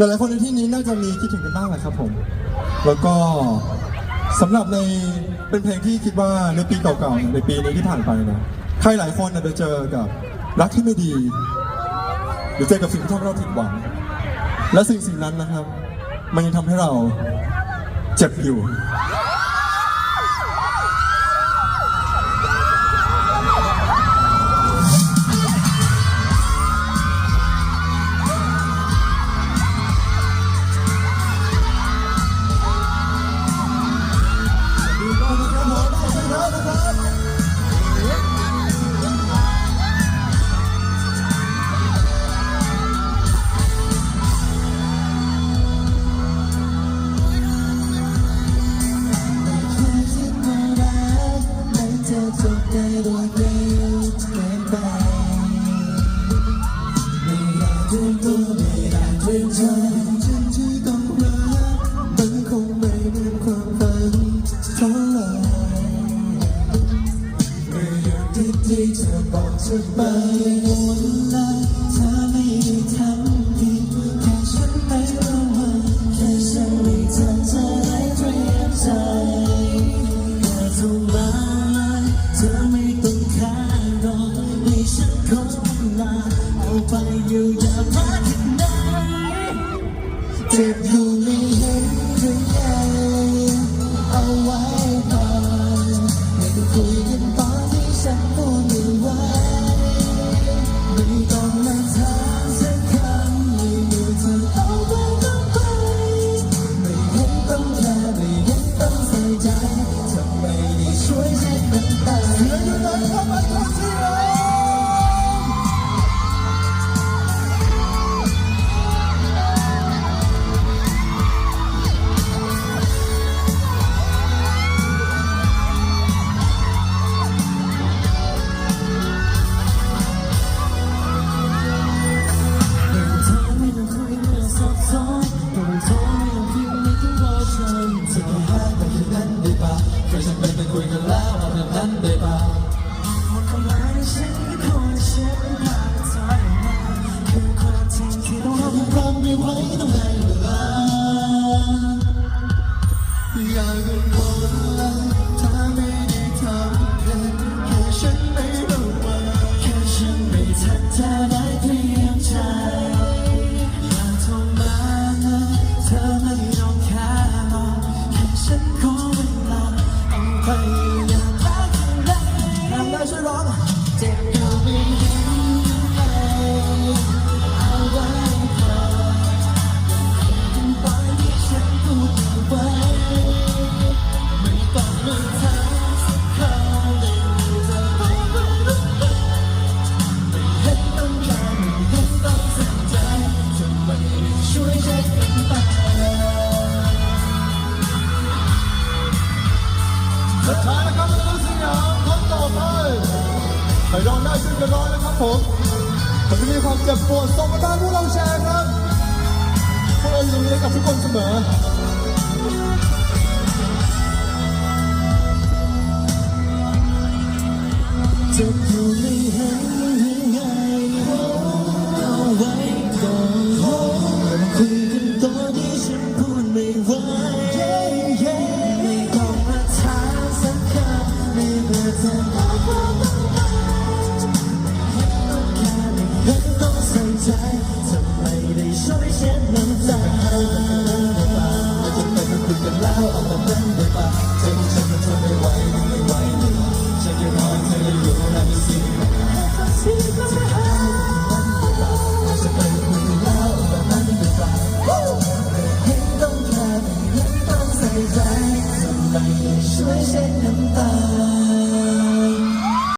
หลายๆคนในที่นี้น่าจะมีคิดถึงกันบ้างแหละครับผม แล้วก็สำหรับในเป็นเพลงที่คิดว่าในปีเก่าๆในปีนี้ที่ผ่านไปนะใครหลายคนอาจจะเจอกับรักที่ไม่ดี หรือเจอกับสิ่งที่ทำเราผิดหวัง และสิ่งสิ่งนั้นนะครับ มันยังทำให้เราเจ็บอยู่ ที่เธอบอกเธอไปหมดแล้ว เจ็บอยู่ไนหรืเอาไว้ก่อนไม่คุย There's a method quicker ไปลองได้ซึ่งกันร้อยนะครับผมมันจะมีความเจ็บปวดส่งมาทางผู้เราแชร์ครับพวกเราอยู่ตรงนี้กับทุกคนเสมอจะ วยเส้นน้ำตา